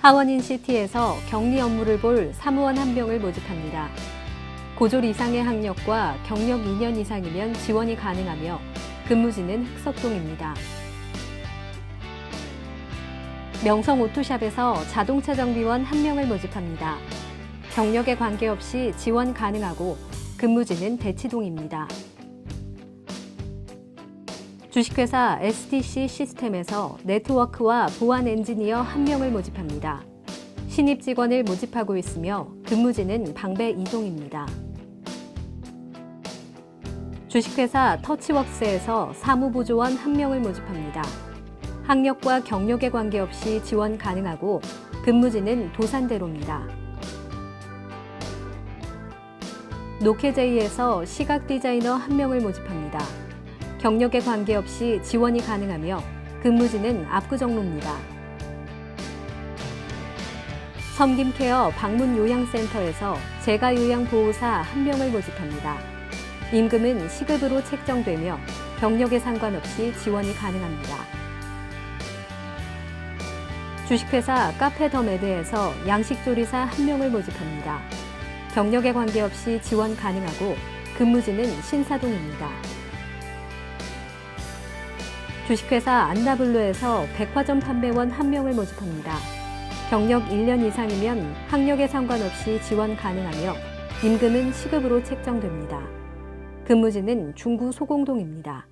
하원인 시티에서 격리 업무를 볼 사무원 한 명을 모집합니다. 고졸 이상의 학력과 경력 2년 이상이면 지원이 가능하며 근무지는 흑석동입니다. 명성 오토샵에서 자동차 정비원 한 명을 모집합니다. 경력에 관계없이 지원 가능하고 근무지는 대치동입니다. 주식회사 STC 시스템에서 네트워크와 보안 엔지니어 한 명을 모집합니다. 신입 직원을 모집하고 있으며 근무지는 방배 이동입니다. 주식회사 터치웍스에서 사무보조원 한 명을 모집합니다. 학력과 경력에 관계없이 지원 가능하고 근무지는 도산대로입니다. 노케제이에서 시각 디자이너 한 명을 모집합니다. 경력에 관계없이 지원이 가능하며 근무지는 압구정로입니다. 섬김케어 방문요양센터에서 재가요양보호사 한 명을 모집합니다. 임금은 시급으로 책정되며 경력에 상관없이 지원이 가능합니다. 주식회사 카페더메드에서 양식조리사 한 명을 모집합니다. 경력에 관계없이 지원 가능하고 근무지는 신사동입니다. 주식회사 안나블루에서 백화점 판매원 한 명을 모집합니다. 경력 1년 이상이면 학력에 상관없이 지원 가능하며 임금은 시급으로 책정됩니다. 근무지는 중구 소공동입니다.